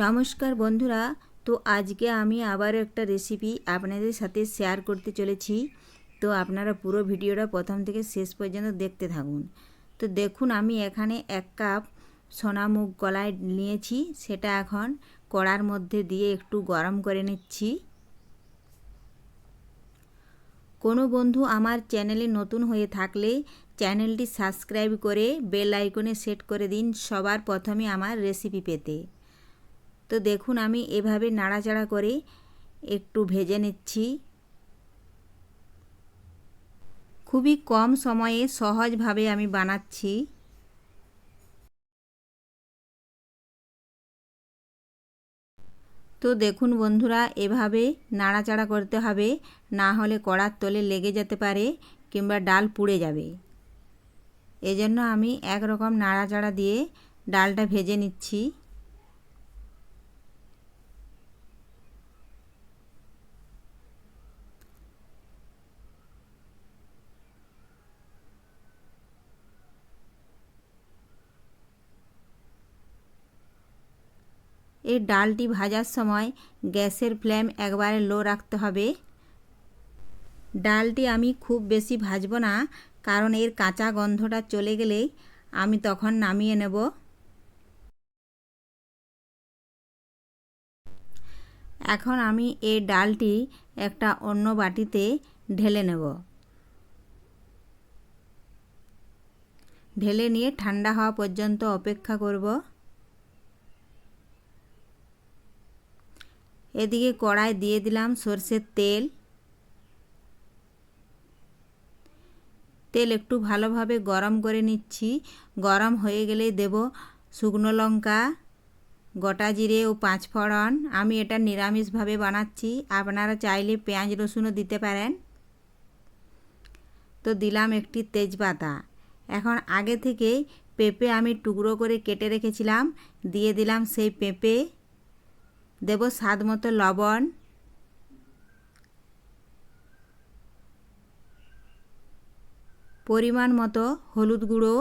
নমস্কার বন্ধুরা, তো আজকে আমি আবার একটা রেসিপি আপনাদের সাথে শেয়ার করতে চলেছি। তো আপনারা পুরো ভিডিওটা প্রথম থেকে শেষ পর্যন্ত দেখতে থাকুন। তো দেখুন, আমি এখানে এক কাপ সোনা মুগ কলাই নিয়েছি। সেটা এখন কড়ার মধ্যে দিয়ে একটু গরম করে নিচ্ছি। কোনো বন্ধু আমার চ্যানেলে নতুন হয়ে থাকলে চ্যানেলটি সাবস্ক্রাইব করে বেল আইকনে সেট করে দিন সবার প্রথমে আমার রেসিপি পেতে। তো দেখুন আমি এভাবে নাড়াচাড়া করে একটু ভেজে নিচ্ছি। খুবই কম সময়ে সহজভাবে আমি বানাচ্ছি। তো দেখুন বন্ধুরা, এভাবে নাড়াচাড়া করতে হবে, না হলে কড়ার তলে লেগে যেতে পারে কিংবা ডাল পুড়ে যাবে। এজন্য আমি একরকম নাড়াচাড়া দিয়ে ডালটা ভেজে নিচ্ছি। এই ডালটি ভাজার সময় গ্যাসের ফ্লেম একবারে লো রাখতে হবে। ডালটি আমি খুব বেশি ভাজবো না, কারণ এর কাঁচা গন্ধটা চলে গেলেই আমি তখন নামিয়ে নেব। এখন আমি এই ডালটি একটা অন্য বাটিতে ঢেলে নেব। ঢেলে নিয়ে ঠান্ডা হওয়া পর্যন্ত অপেক্ষা করব। এদিকে কড়াই দিয়ে দিলাম সর্ষের তেল। তেল একটু ভালোভাবে গরম করে নিচ্ছি। গরম হয়ে গেলে দেব শুকনো লঙ্কা, গোটা জিরে ও পাঁচ ফোড়ন। আমি এটা নিরামিষভাবে বানাচ্ছি। আপনারা চাইলে পেঁয়াজ রসুনও দিতে পারেন। তো দিলাম একটি তেজপাতা। এখন আগে থেকে পেঁপে আমি টুকরো করে কেটে রেখেছিলাম। দিয়ে দিলাম সেই পেঁপে। দেব স্বাদ মতো লবণ। পরিমাণ মতো হলুদ গুঁড়ো।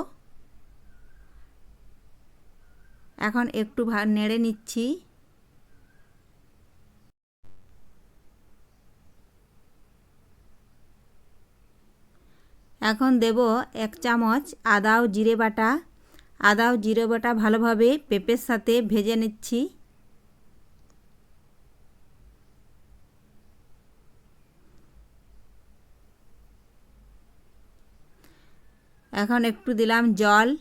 এখন একটু নেড়ে নিচ্ছি। এখন দেব এক চামচ আদা ও জিরে বাটা। আদা ও জিরে বাটা ভালোভাবে পেঁপের সাথে ভেজে নিচ্ছি। এখন একটু দিলাম জল।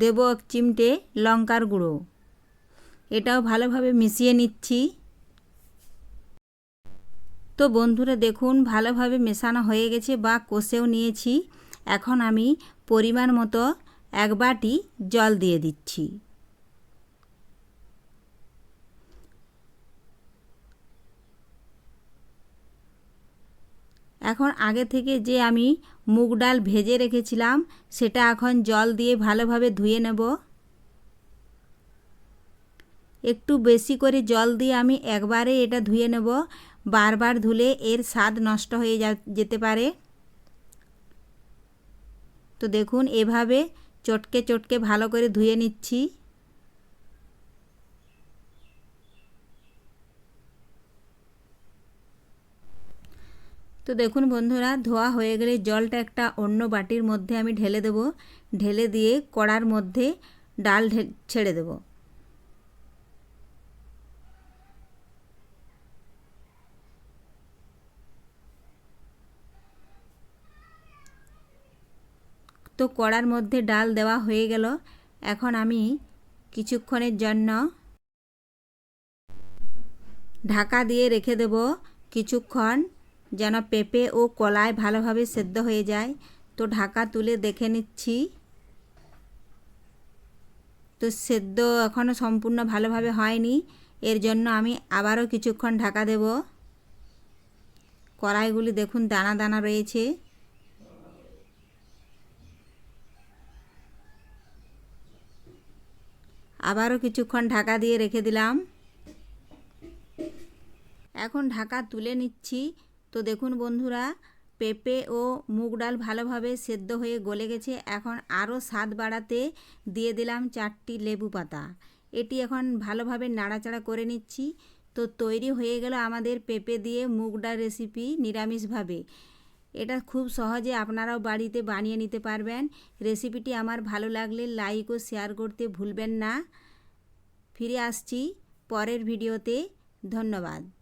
দেব এক চিমটে লঙ্কার গুঁড়ো। এটাও ভালোভাবে মিশিয়ে নিচ্ছি। তো বন্ধুরা, দেখুন, ভালোভাবে মেশানো হয়ে গেছে বা কষেও নিয়েছি। এখন আমি পরিমাণ মতো এক বাটি জল দিয়ে দিচ্ছি। এখন আগে থেকে যে আমি মুগ ডাল ভেজে রেখেছিলাম, সেটা এখন জল দিয়ে ভালোভাবে ধুয়ে নেব। একটু বেশি করে জল দিয়ে আমি একবারে এটা ধুয়ে নেব। বারবার ধুলে এর স্বাদ নষ্ট হয়ে যেতে পারে। তো দেখুন, এভাবে চটকে চটকে ভালো করে ধুয়ে নিচ্ছি। তো দেখুন বন্ধুরা, ধোয়া হয়ে গেলে জলটা একটা অন্য বাটির মধ্যে আমি ঢেলে দেব। ঢেলে দিয়ে কড়ার মধ্যে ডাল ছেড়ে দেব। তো কড়ার মধ্যে ডাল দেওয়া হয়ে গেল। এখন আমি কিছুক্ষণের জন্য ঢাকা দিয়ে রেখে দেব। কিছুক্ষণ যেন পেঁপে ও কলায় ভালোভাবে সেদ্ধ হয়ে যায়। তো ঢাকা তুলে দেখে নিচ্ছি। তো সেদ্ধ এখনও সম্পূর্ণ ভালোভাবে হয়নি। এর জন্য আমি আবারও কিছুক্ষণ ঢাকা দেব। কড়াইগুলি দেখুন দানা দানা রয়েছে। আবারও কিছুক্ষণ ঢাকা দিয়ে রেখে দিলাম। এখন ঢাকা তুলে নিচ্ছি। তো দেখুন বন্ধুরা, পেঁপে ও মুগ ডাল ভালোভাবে সেদ্ধ হয়ে গলে গেছে। এখন আরও স্বাদ বাড়াতে দিয়ে দিলাম চারটি লেবু পাতা। এটি এখন ভালোভাবে নাড়াচাড়া করে নিচ্ছি। তো তৈরি হয়ে গেল আমাদের পেঁপে দিয়ে মুগ ডাল রেসিপি নিরামিষভাবে। এটা খুব সহজে আপনারাও বাড়িতে বানিয়ে নিতে পারবেন। রেসিপিটি আমার ভালো লাগলে লাইক ও শেয়ার করতে ভুলবেন না। ফিরে আসছি পরের ভিডিওতে। ধন্যবাদ।